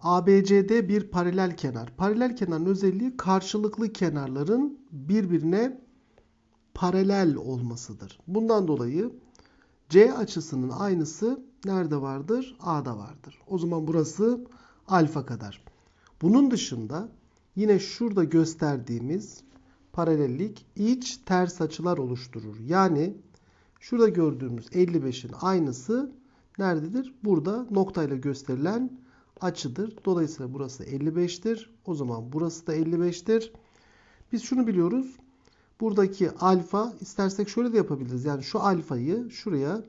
ABCD bir paralel kenar. Paralel kenarın özelliği karşılıklı kenarların birbirine paralel olmasıdır. Bundan dolayı C açısının aynısı nerede vardır? A'da vardır. O zaman burası alfa kadar. Bunun dışında yine şurada gösterdiğimiz paralellik iç ters açılar oluşturur. Yani şurada gördüğümüz 55'in aynısı nerededir? Burada noktayla gösterilen açıdır. Dolayısıyla burası 55'tir. O zaman burası da 55'tir. Biz şunu biliyoruz. Buradaki alfa istersek şöyle de yapabiliriz. Yani şu alfayı şuraya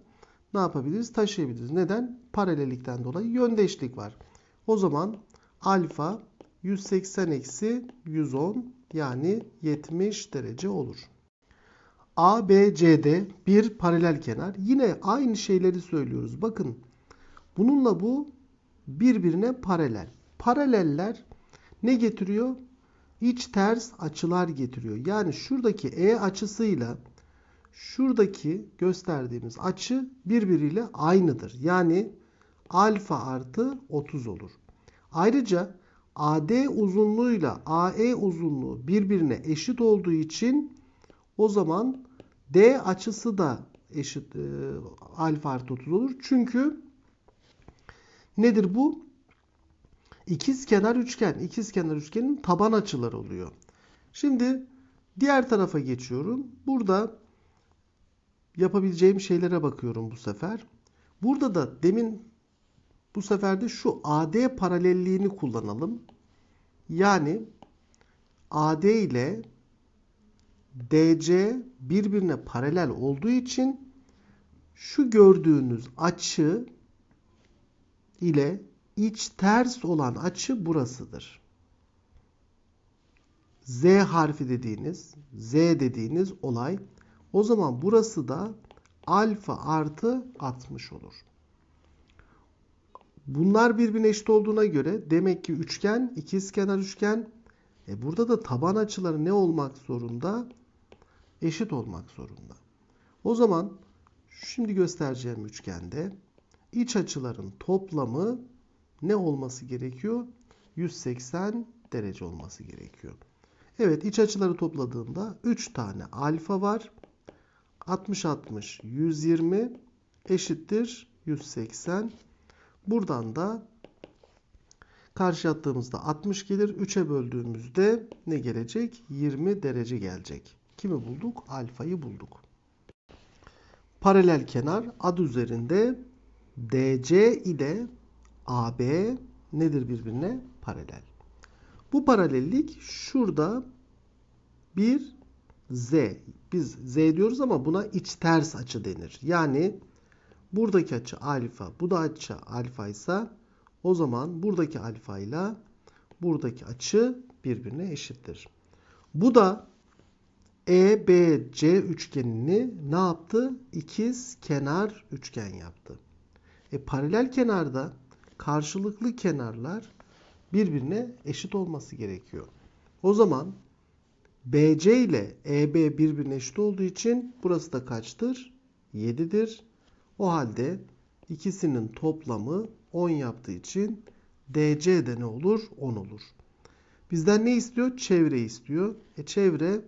ne yapabiliriz? Taşıyabiliriz. Neden? Paralellikten dolayı yöndeşlik var. O zaman alfa 180 eksi 110 yani 70 derece olur. ABCD bir paralel kenar. Yine aynı şeyleri söylüyoruz. Bakın bununla bu birbirine paralel. Paraleller ne getiriyor? İç ters açılar getiriyor. Yani şuradaki E açısıyla şuradaki gösterdiğimiz açı birbiriyle aynıdır. Yani alfa artı 30 olur. Ayrıca AD uzunluğuyla AE uzunluğu birbirine eşit olduğu için o zaman D açısı da eşit e, alfa artı 30 olur. Çünkü nedir bu? İkiz kenar üçgen. İkiz kenar üçgenin taban açıları oluyor. Şimdi diğer tarafa geçiyorum. Burada yapabileceğim şeylere bakıyorum bu sefer. Burada da demin bu sefer de şu AD paralelliğini kullanalım. Yani AD ile DC birbirine paralel olduğu için şu gördüğünüz açı ile iç ters olan açı burasıdır. Z harfi dediğiniz, Z dediğiniz olay o zaman burası da alfa artı 60 olur. Bunlar birbirine eşit olduğuna göre demek ki üçgen, ikizkenar üçgen. E burada da taban açıları ne olmak zorunda? Eşit olmak zorunda. O zaman şimdi göstereceğim üçgende iç açıların toplamı ne olması gerekiyor? 180 derece olması gerekiyor. Evet iç açıları topladığımda 3 tane alfa var. 60 60 120 eşittir 180. Buradan da karşı attığımızda 60 gelir. 3'e böldüğümüzde ne gelecek? 20 derece gelecek. Kimi bulduk? Alfayı bulduk. Paralel kenar adı üzerinde DC ile AB nedir birbirine? Paralel. Bu paralellik şurada bir Z. Biz Z diyoruz ama buna iç ters açı denir. Yani buradaki açı alfa, bu da açı alfa ise o zaman buradaki alfa ile buradaki açı birbirine eşittir. Bu da EBC üçgenini ne yaptı? İkiz kenar üçgen yaptı. E, paralel kenarda karşılıklı kenarlar birbirine eşit olması gerekiyor. O zaman BC ile EB birbirine eşit olduğu için burası da kaçtır? 7'dir. O halde ikisinin toplamı 10 yaptığı için DC de ne olur? 10 olur. Bizden ne istiyor? Çevre istiyor. E çevre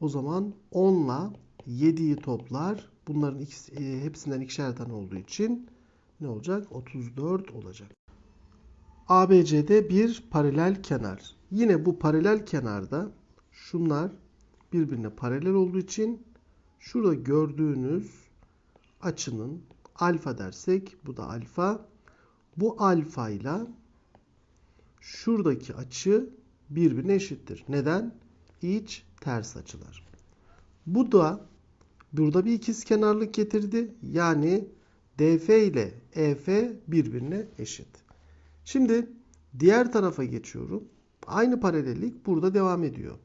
o zaman 10 ile 7'yi toplar. Bunların ikisi, e, hepsinden ikişer tane olduğu için ne olacak? 34 olacak. ABC'de bir paralel kenar. Yine bu paralel kenarda şunlar birbirine paralel olduğu için şurada gördüğünüz açının alfa dersek bu da alfa. Bu alfa ile şuradaki açı birbirine eşittir. Neden? İç ters açılar. Bu da burada bir ikiz kenarlık getirdi. Yani DF ile EF birbirine eşit. Şimdi diğer tarafa geçiyorum. Aynı paralellik burada devam ediyor.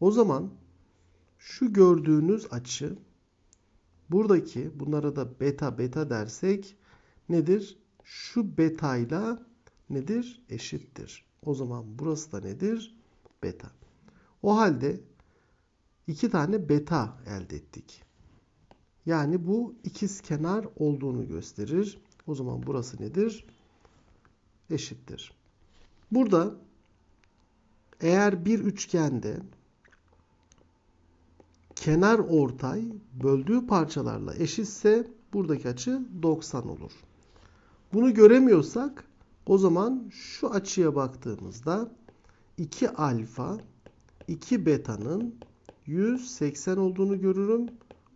O zaman şu gördüğünüz açı buradaki bunlara da beta beta dersek nedir? Şu beta ile nedir? Eşittir. O zaman burası da nedir? Beta. O halde iki tane beta elde ettik. Yani bu ikiz kenar olduğunu gösterir. O zaman burası nedir? Eşittir. Burada eğer bir üçgende kenar ortay böldüğü parçalarla eşitse buradaki açı 90 olur. Bunu göremiyorsak o zaman şu açıya baktığımızda 2 alfa 2 beta'nın 180 olduğunu görürüm.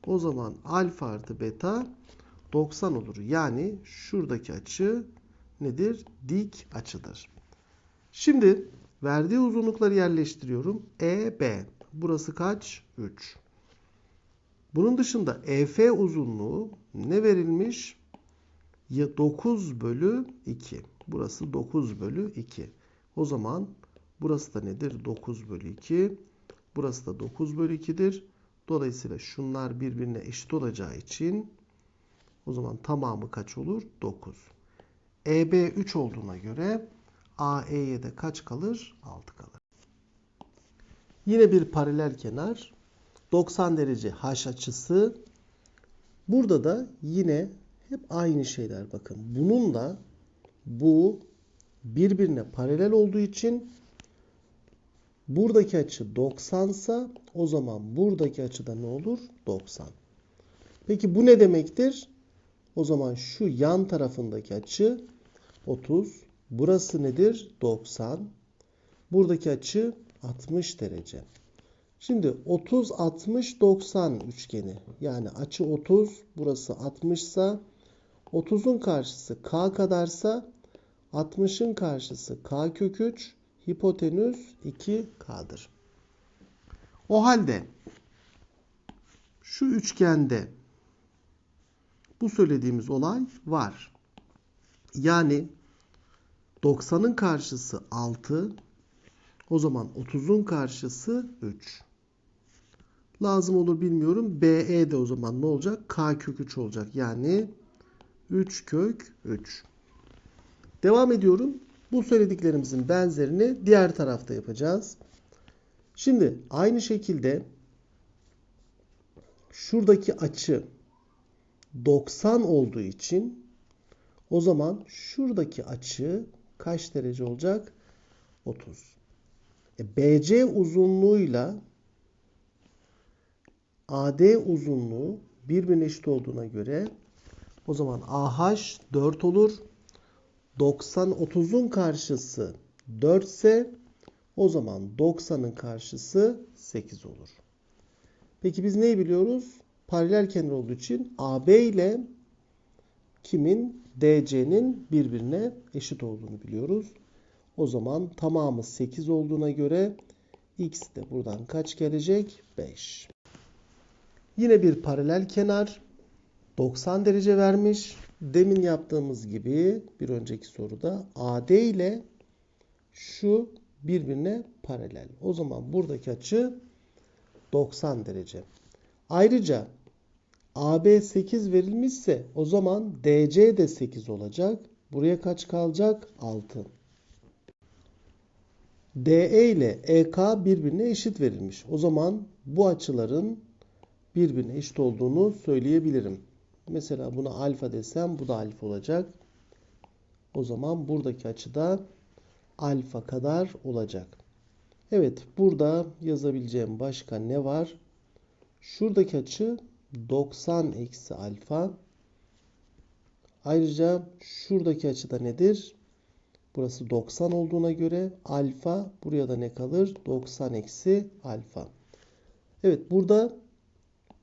O zaman alfa artı beta 90 olur. Yani şuradaki açı nedir? Dik açıdır. Şimdi verdiği uzunlukları yerleştiriyorum. EB. Burası kaç? 3. Bunun dışında EF uzunluğu ne verilmiş? Ya 9 bölü 2. Burası 9 bölü 2. O zaman burası da nedir? 9 bölü 2. Burası da 9 bölü 2'dir. Dolayısıyla şunlar birbirine eşit olacağı için o zaman tamamı kaç olur? 9. EB 3 olduğuna göre AE'ye de kaç kalır? 6 kalır. Yine bir paralel kenar. 90 derece H açısı. Burada da yine hep aynı şeyler bakın. Bunun da bu birbirine paralel olduğu için buradaki açı 90 sa o zaman buradaki açıda ne olur? 90. Peki bu ne demektir? O zaman şu yan tarafındaki açı 30. Burası nedir? 90. Buradaki açı 60 derece. Şimdi 30, 60, 90 üçgeni. Yani açı 30, burası 60 ise 30'un karşısı k kadarsa 60'ın karşısı k kök 3, hipotenüs 2k'dır. O halde şu üçgende bu söylediğimiz olay var. Yani 90'ın karşısı 6. O zaman 30'un karşısı 3. Lazım olur bilmiyorum. BE de o zaman ne olacak? K kök 3 olacak. Yani 3 kök 3. Devam ediyorum. Bu söylediklerimizin benzerini diğer tarafta yapacağız. Şimdi aynı şekilde şuradaki açı 90 olduğu için o zaman şuradaki açı kaç derece olacak? 30. E, BC uzunluğuyla AD uzunluğu birbirine eşit olduğuna göre o zaman AH 4 olur. 90 30'un karşısı 4 ise o zaman 90'ın karşısı 8 olur. Peki biz neyi biliyoruz? Paralel kenar olduğu için AB ile kimin DC'nin birbirine eşit olduğunu biliyoruz. O zaman tamamı 8 olduğuna göre x de buradan kaç gelecek? 5. Yine bir paralel kenar 90 derece vermiş. Demin yaptığımız gibi bir önceki soruda AD ile şu birbirine paralel. O zaman buradaki açı 90 derece. Ayrıca AB 8 verilmişse o zaman DC de 8 olacak. Buraya kaç kalacak? 6. DE ile EK birbirine eşit verilmiş. O zaman bu açıların birbirine eşit olduğunu söyleyebilirim. Mesela buna alfa desem bu da alfa olacak. O zaman buradaki açıda alfa kadar olacak. Evet burada yazabileceğim başka ne var? Şuradaki açı 90 eksi alfa. Ayrıca şuradaki açıda nedir? Burası 90 olduğuna göre alfa buraya da ne kalır? 90 eksi alfa. Evet burada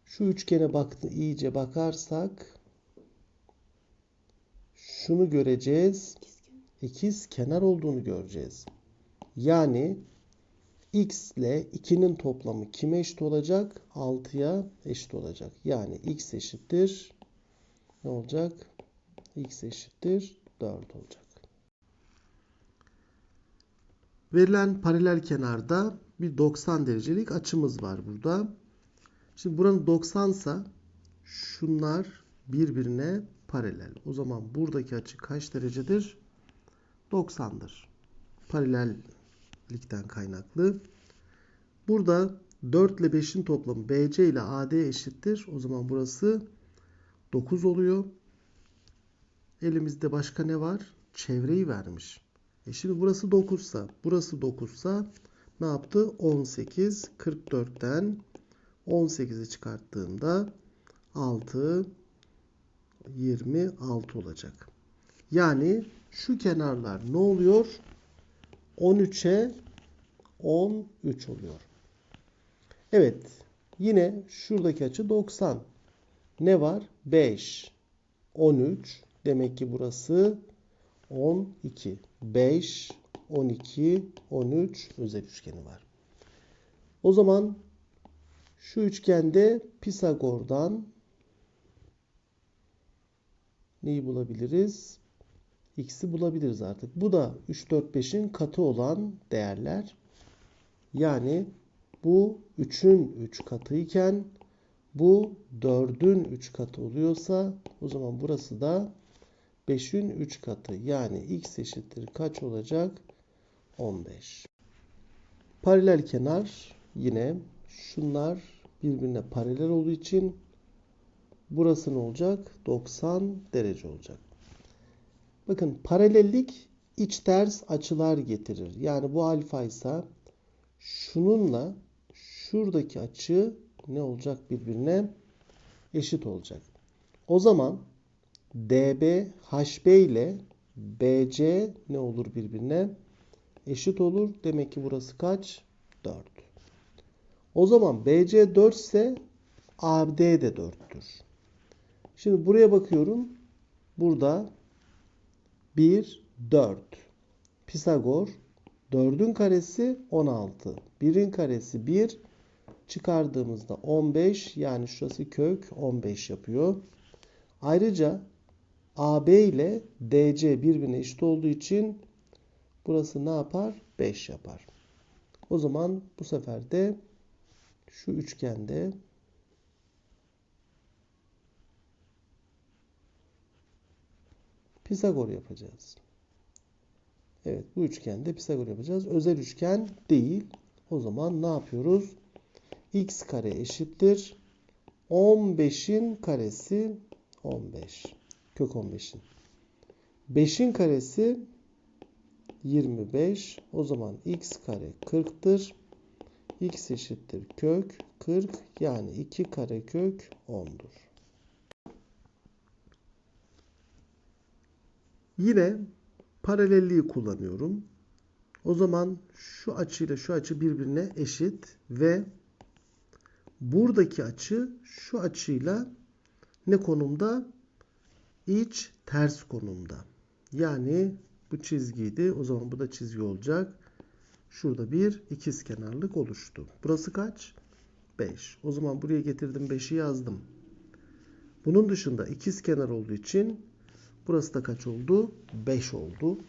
şu üçgene baktı iyice bakarsak şunu göreceğiz. İkiz kenar olduğunu göreceğiz. Yani x ile 2'nin toplamı kime eşit olacak? 6'ya eşit olacak. Yani x eşittir ne olacak? x eşittir 4 olacak. Verilen paralel kenarda bir 90 derecelik açımız var burada. Şimdi buranın 90 ise şunlar birbirine paralel. O zaman buradaki açı kaç derecedir? 90'dır. Paralellikten kaynaklı. Burada 4 ile 5'in toplamı BC ile AD eşittir. O zaman burası 9 oluyor. Elimizde başka ne var? Çevreyi vermiş. E şimdi burası 9 sa, burası 9 sa ne yaptı? 18. 44'ten 18'i çıkarttığımda 6 26 olacak. Yani şu kenarlar ne oluyor? 13'e 13 oluyor. Evet. Yine şuradaki açı 90. Ne var? 5, 13. Demek ki burası 12. 5, 12, 13 özel üçgeni var. O zaman şu üçgende Pisagor'dan neyi bulabiliriz? X'i bulabiliriz artık. Bu da 3, 4, 5'in katı olan değerler. Yani bu 3'ün 3 katı iken bu 4'ün 3 katı oluyorsa o zaman burası da 5'in 3 katı. Yani x eşittir kaç olacak? 15. Paralel kenar yine şunlar birbirine paralel olduğu için burası ne olacak? 90 derece olacak. Bakın paralellik iç ters açılar getirir. Yani bu alfa ise şununla şuradaki açı ne olacak birbirine eşit olacak. O zaman DB HB ile BC ne olur birbirine eşit olur. Demek ki burası kaç? 4. O zaman BC 4 ise AD de 4'tür. Şimdi buraya bakıyorum. Burada 1, 4. Pisagor 4'ün karesi 16. 1'in karesi 1. Çıkardığımızda 15 yani şurası kök 15 yapıyor. Ayrıca AB ile DC birbirine eşit olduğu için burası ne yapar? 5 yapar. O zaman bu sefer de şu üçgende Pisagor yapacağız. Evet bu üçgende Pisagor yapacağız. Özel üçgen değil. O zaman ne yapıyoruz? x kare eşittir. 15'in karesi 15. Kök 15'in. 5'in karesi 25. O zaman x kare 40'tır. X eşittir kök 40 yani 2 kare kök 10'dur. Yine paralelliği kullanıyorum. O zaman şu açıyla şu açı birbirine eşit ve buradaki açı şu açıyla ne konumda? İç ters konumda. Yani bu çizgiydi. O zaman bu da çizgi olacak. Şurada bir ikizkenarlık oluştu. Burası kaç? 5. O zaman buraya getirdim 5'i yazdım. Bunun dışında ikizkenar olduğu için burası da kaç oldu? 5 oldu.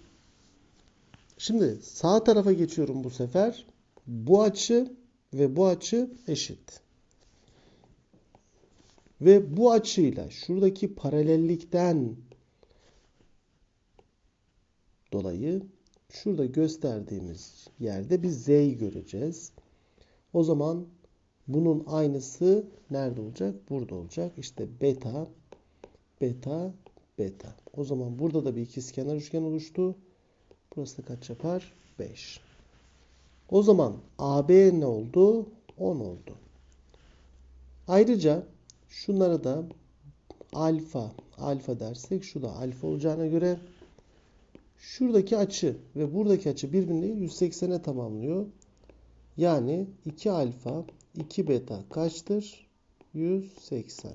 Şimdi sağ tarafa geçiyorum bu sefer. Bu açı ve bu açı eşit. Ve bu açıyla şuradaki paralellikten dolayı şurada gösterdiğimiz yerde bir z'yi göreceğiz. O zaman bunun aynısı nerede olacak? Burada olacak. İşte beta, beta, beta. O zaman burada da bir ikizkenar üçgen oluştu. Burası da kaç yapar? 5. O zaman AB ne oldu? 10 oldu. Ayrıca şunlara da alfa, alfa dersek şu da alfa olacağına göre şuradaki açı ve buradaki açı birbirini 180'e tamamlıyor. Yani 2 alfa, 2 beta kaçtır? 180.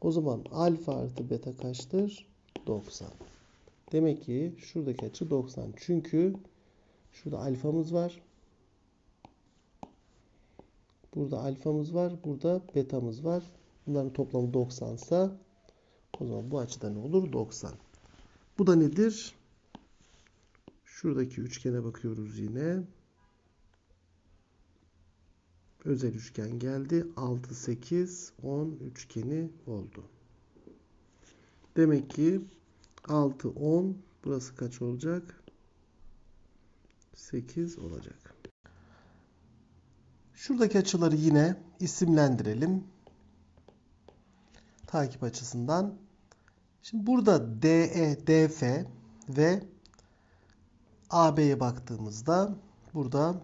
O zaman alfa artı beta kaçtır? 90. Demek ki şuradaki açı 90. Çünkü şurada alfamız var. Burada alfamız var. Burada betamız var. Bunların toplamı 90 ise o zaman bu açıda ne olur? 90. Bu da nedir? Şuradaki üçgene bakıyoruz yine. Özel üçgen geldi. 6, 8, 10 üçgeni oldu. Demek ki 6, 10. Burası kaç olacak? 8 olacak. Şuradaki açıları yine isimlendirelim. Takip açısından. Şimdi burada DE, DF ve AB'ye baktığımızda burada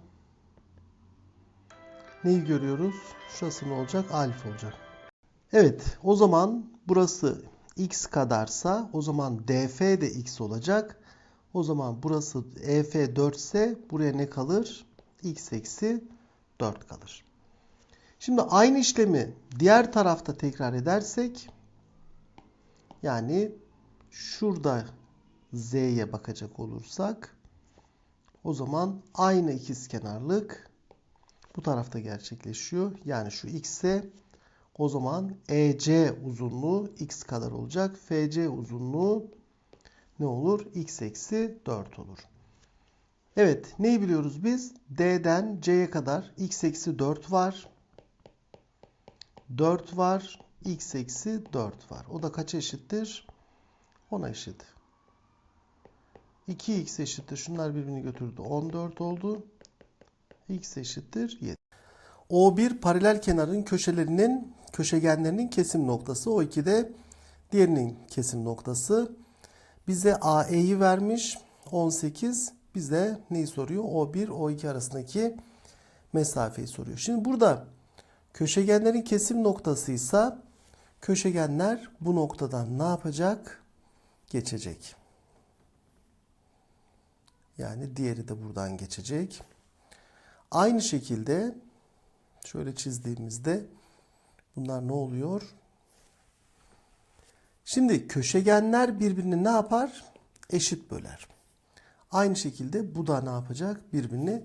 neyi görüyoruz? Şurası ne olacak? Alfa olacak. Evet, o zaman burası x kadarsa o zaman DF de x olacak. O zaman burası EF 4 ise buraya ne kalır? x eksi 4 kalır. Şimdi aynı işlemi diğer tarafta tekrar edersek yani şurada z'ye bakacak olursak o zaman aynı ikizkenarlık bu tarafta gerçekleşiyor. Yani şu x ise o zaman EC uzunluğu x kadar olacak. FC uzunluğu ne olur? x eksi 4 olur. Evet neyi biliyoruz biz? D'den C'ye kadar x eksi 4 var. 4 var. x eksi 4 var. O da kaça eşittir? 10'a eşit. 2x eşittir. Şunlar birbirini götürdü. 14 oldu. x eşittir 7. O1 paralel kenarın köşelerinin köşegenlerinin kesim noktası. O2 de diğerinin kesim noktası. Bize AE'yi vermiş 18. Bize neyi soruyor? O1 O2 arasındaki mesafeyi soruyor. Şimdi burada köşegenlerin kesim noktasıysa köşegenler bu noktadan ne yapacak? Geçecek. Yani diğeri de buradan geçecek. Aynı şekilde şöyle çizdiğimizde bunlar ne oluyor? Şimdi köşegenler birbirini ne yapar? Eşit böler. Aynı şekilde bu da ne yapacak? Birbirini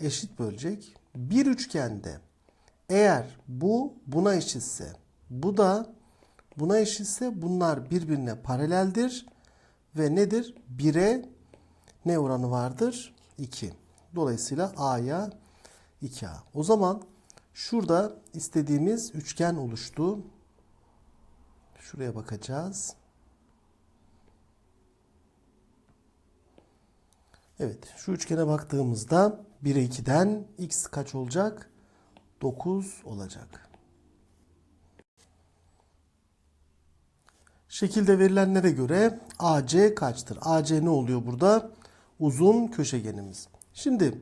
eşit bölecek. Bir üçgende eğer bu buna eşitse, bu da buna eşitse bunlar birbirine paraleldir ve nedir? 1'e ne oranı vardır? 2. Dolayısıyla A'ya 2A. O zaman şurada istediğimiz üçgen oluştu. Şuraya bakacağız. Evet, şu üçgene baktığımızda 1'e 2'den x kaç olacak? 9 olacak. Şekilde verilenlere göre AC kaçtır? AC ne oluyor burada? Uzun köşegenimiz. Şimdi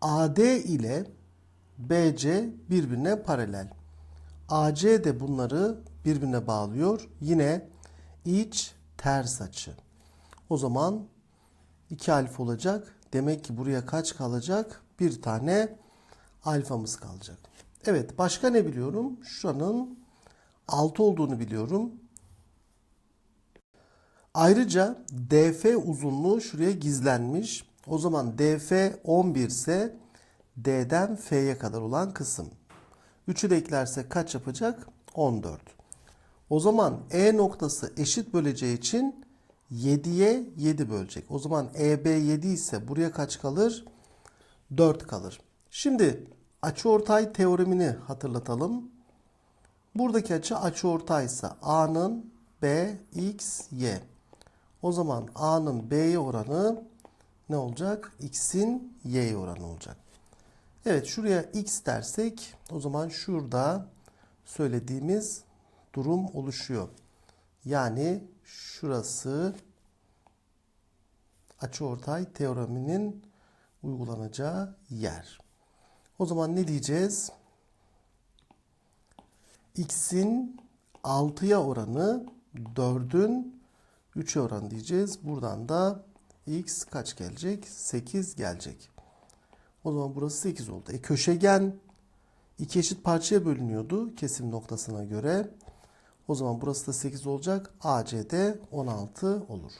AD ile BC birbirine paralel. AC de bunları birbirine bağlıyor. Yine iç ters açı. O zaman 2 alfa olacak. Demek ki buraya kaç kalacak? Bir tane alfamız kalacak. Evet başka ne biliyorum? Şuranın 6 olduğunu biliyorum. Ayrıca DF uzunluğu şuraya gizlenmiş. O zaman DF 11 ise D'den F'ye kadar olan kısım. 3'ü de eklersek kaç yapacak? 14. O zaman E noktası eşit böleceği için 7'ye 7 bölecek. O zaman EB 7 ise buraya kaç kalır? 4 kalır. Şimdi açıortay teoremini hatırlatalım. Buradaki açı açıortaysa A'nın B, X, Y. O zaman A'nın B'ye oranı ne olacak? X'in Y'ye oranı olacak. Evet şuraya X dersek o zaman şurada söylediğimiz durum oluşuyor. Yani şurası açıortay teoreminin uygulanacağı yer. O zaman ne diyeceğiz? X'in 6'ya oranı 4'ün 3'e oranı diyeceğiz. Buradan da X kaç gelecek? 8 gelecek. O zaman burası 8 oldu. E köşegen iki eşit parçaya bölünüyordu kesim noktasına göre. O zaman burası da 8 olacak. AC'de 16 olur.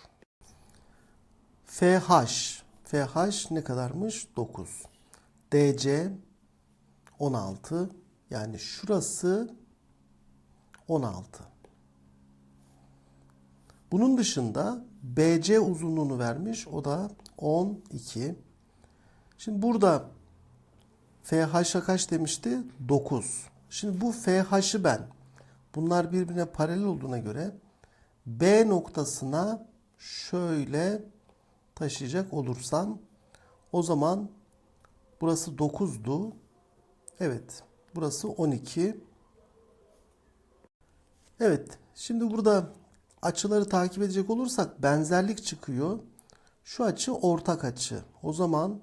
FH. FH ne kadarmış? 9. DC 16. Yani şurası 16. Bunun dışında BC uzunluğunu vermiş. O da 12. Şimdi burada FH'a kaç demişti? 9. Şimdi bu FH'ı ben bunlar birbirine paralel olduğuna göre B noktasına şöyle taşıyacak olursam o zaman burası 9'du. Evet. Burası 12. Evet. Şimdi burada açıları takip edecek olursak benzerlik çıkıyor. Şu açı ortak açı. O zaman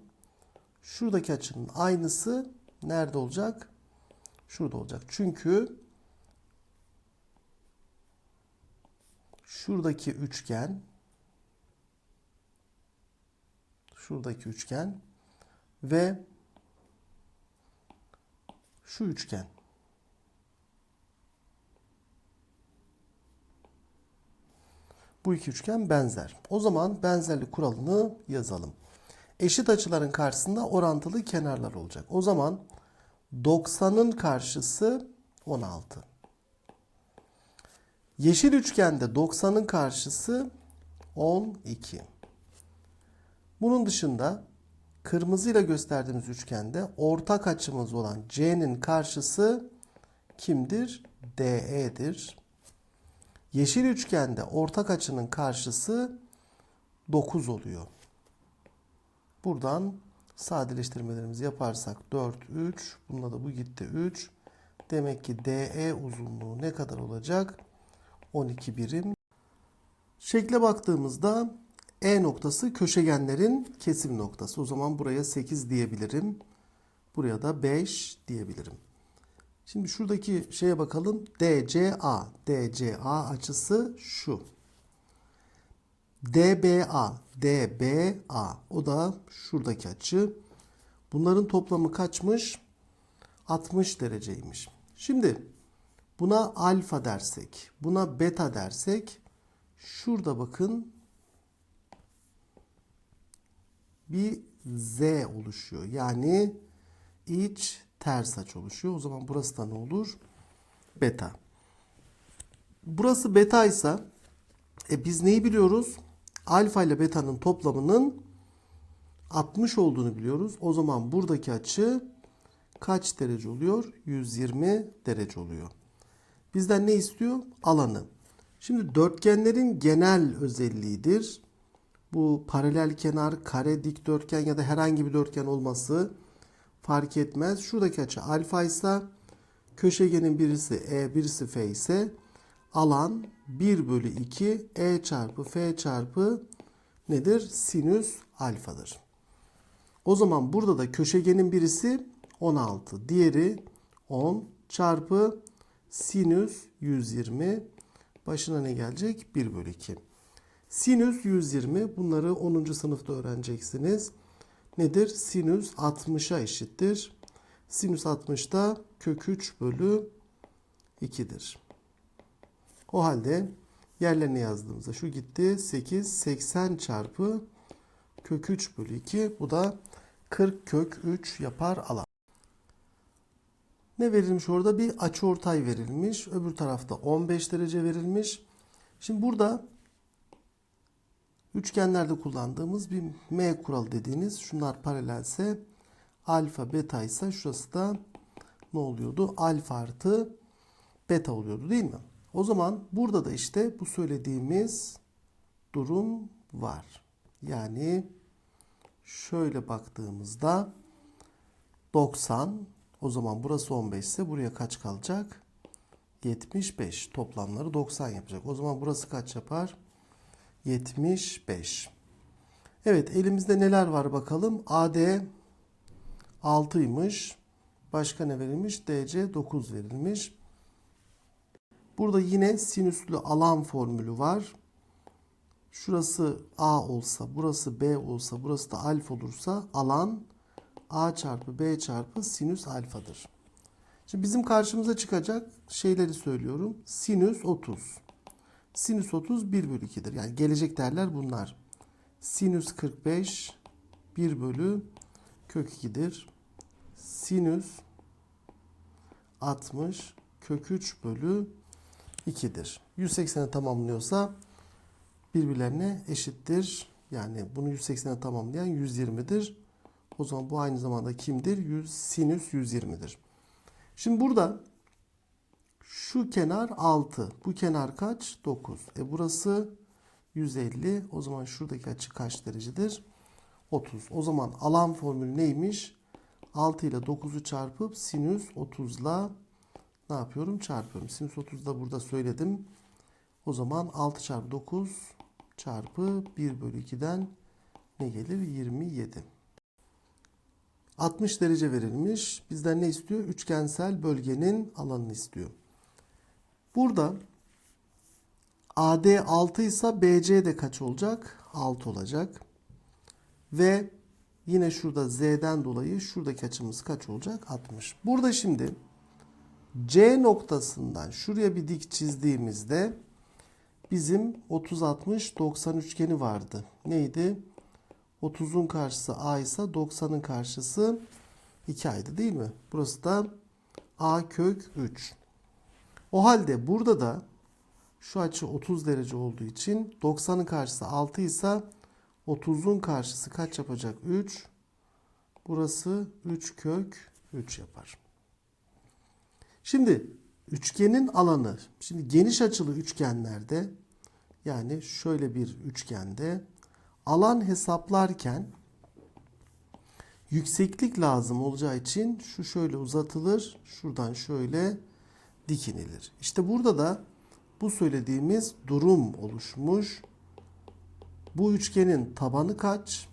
şuradaki açının aynısı nerede olacak? Şurada olacak. Çünkü şuradaki üçgen şuradaki üçgen ve şu üçgen. Bu iki üçgen benzer. O zaman benzerlik kuralını yazalım. Eşit açıların karşısında orantılı kenarlar olacak. O zaman 90'ın karşısı 16. Yeşil üçgende 90'ın karşısı 12. Bunun dışında kırmızıyla gösterdiğimiz üçgende ortak açımız olan C'nin karşısı kimdir? DE'dir. Yeşil üçgende ortak açının karşısı 9 oluyor. Buradan sadeleştirmelerimizi yaparsak 4, 3. Bununla da bu gitti 3. Demek ki DE uzunluğu ne kadar olacak? 12 birim. Şekle baktığımızda E noktası köşegenlerin kesim noktası. O zaman buraya 8 diyebilirim. Buraya da 5 diyebilirim. Şimdi şuradaki şeye bakalım. DCA. DCA açısı şu. DBA. DBA. O da şuradaki açı. Bunların toplamı kaçmış? 60 dereceymiş. Şimdi buna alfa dersek, buna beta dersek şurada bakın bir Z oluşuyor. Yani iç ters açı oluşuyor. O zaman burası da ne olur? Beta. Burası beta ise e biz neyi biliyoruz? Alfa ile beta'nın toplamının 60 olduğunu biliyoruz. O zaman buradaki açı kaç derece oluyor? 120 derece oluyor. Bizden ne istiyor? Alanı. Şimdi dörtgenlerin genel özelliğidir. Bu paralel kenar, kare, dikdörtgen ya da herhangi bir dörtgen olması fark etmez. Şuradaki açı alfa ise köşegenin birisi E birisi F ise alan 1 bölü 2 E çarpı F çarpı nedir? Sinüs alfadır. O zaman burada da köşegenin birisi 16. Diğeri 10 çarpı sinüs 120. Başına ne gelecek? 1 bölü 2. Sinüs 120. Bunları 10. sınıfta öğreneceksiniz. Nedir? Sinüs 60'a eşittir. Sinüs 60 da kök 3 bölü 2'dir. O halde yerlerine yazdığımızda şu gitti. 8, 80 çarpı kök 3 bölü 2. Bu da 40 kök 3 yapar alan. Ne verilmiş orada? Bir açıortay verilmiş. Öbür tarafta 15 derece verilmiş. Şimdi burada üçgenlerde kullandığımız bir M kuralı dediğiniz şunlar paralelse alfa beta ise şurası da ne oluyordu? Alfa artı beta oluyordu değil mi? O zaman burada da işte bu söylediğimiz durum var. Yani şöyle baktığımızda 90 o zaman burası 15 ise buraya kaç kalacak? 75. Toplamları 90 yapacak. O zaman burası kaç yapar? 75. Evet elimizde neler var bakalım. AD 6'ymış. Başka ne verilmiş? DC 9 verilmiş. Burada yine sinüslü alan formülü var. Şurası A olsa, burası B olsa, burası da alfa olursa alan A çarpı B çarpı sinüs alfadır. Şimdi bizim karşımıza çıkacak şeyleri söylüyorum. Sinüs 30. Sinüs 30 1 bölü 2'dir. Yani gelecek değerler bunlar. Sinüs 45 1 bölü kök 2'dir. Sinüs 60 kök 3 bölü 2'dir. 180'e tamamlıyorsa birbirlerine eşittir. Yani bunu 180'e tamamlayan 120'dir. O zaman bu aynı zamanda kimdir? 100, sinüs 120'dir. Şimdi burada şu kenar 6. Bu kenar kaç? 9. E burası 150. O zaman şuradaki açı kaç derecedir? 30. O zaman alan formülü neymiş? 6 ile 9'u çarpıp sinüs 30 ile ne yapıyorum? Çarpıyorum. Sinüs 30 da burada söyledim. O zaman 6 çarpı 9 çarpı 1 bölü 2'den ne gelir? 27. 60 derece verilmiş. Bizden ne istiyor? Üçgensel bölgenin alanını istiyor. Burada AD 6 ise BC de kaç olacak? 6 olacak. Ve yine şurada Z'den dolayı şuradaki açımız kaç olacak? 60. Burada şimdi C noktasından şuraya bir dik çizdiğimizde bizim 30 60 90 üçgeni vardı. Neydi? 30'un karşısı A ise 90'ın karşısı 2A'ydı değil mi? Burası da A kök 3. O halde burada da şu açı 30 derece olduğu için 90'ın karşısı 6 ise 30'un karşısı kaç yapacak? 3. Burası 3 kök 3 yapar. Şimdi üçgenin alanı, şimdi geniş açılı üçgenlerde yani şöyle bir üçgende alan hesaplarken yükseklik lazım olacağı için şu şöyle uzatılır, şuradan şöyle dikinilir. İşte burada da bu söylediğimiz durum oluşmuş. Bu üçgenin tabanı kaç?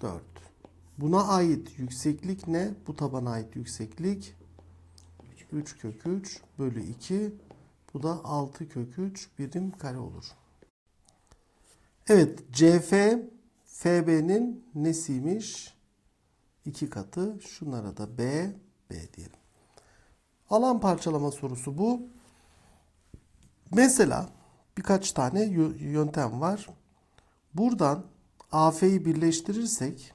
4. Buna ait yükseklik ne? Bu tabana ait yükseklik 3 kök 3 bölü 2. Bu da 6 kök 3 birim kare olur. Evet CF FB'nin nesiymiş? 2 katı. Şunlara da B, B diyelim. Alan parçalama sorusu bu. Mesela birkaç tane yö- yöntem var. Buradan AF'yi birleştirirsek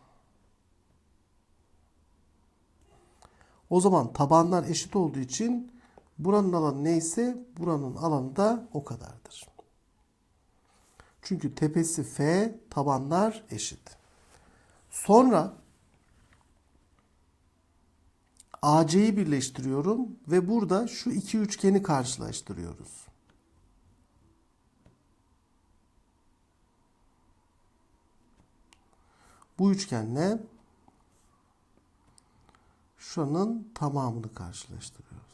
o zaman tabanlar eşit olduğu için buranın alanı neyse buranın alanı da o kadardır. Çünkü tepesi F, tabanlar eşit. Sonra AC'yi birleştiriyorum ve burada şu iki üçgeni karşılaştırıyoruz. Bu üçgenle şuranın tamamını karşılaştırıyoruz.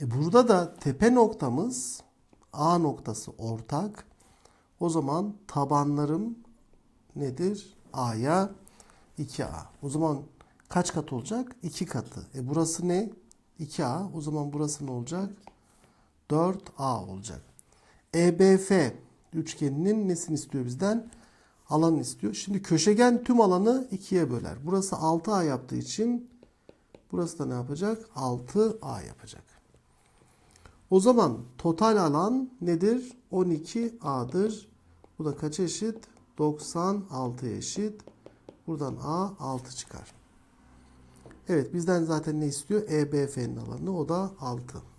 E burada da tepe noktamız A noktası ortak. O zaman tabanlarım nedir? A'ya 2A. O zaman kaç kat olacak? 2 katı. E burası ne? 2A. O zaman burası ne olacak? 4A olacak. EBF üçgeninin nesini istiyor bizden? Alanı istiyor. Şimdi köşegen tüm alanı 2'ye böler. Burası 6A yaptığı için burası da ne yapacak? 6A yapacak. O zaman total alan nedir? 12A'dır. Bu da kaç eşit? 96 eşit. Buradan A 6 çıkar. Evet bizden zaten ne istiyor? EBF'nin alanı o da 6.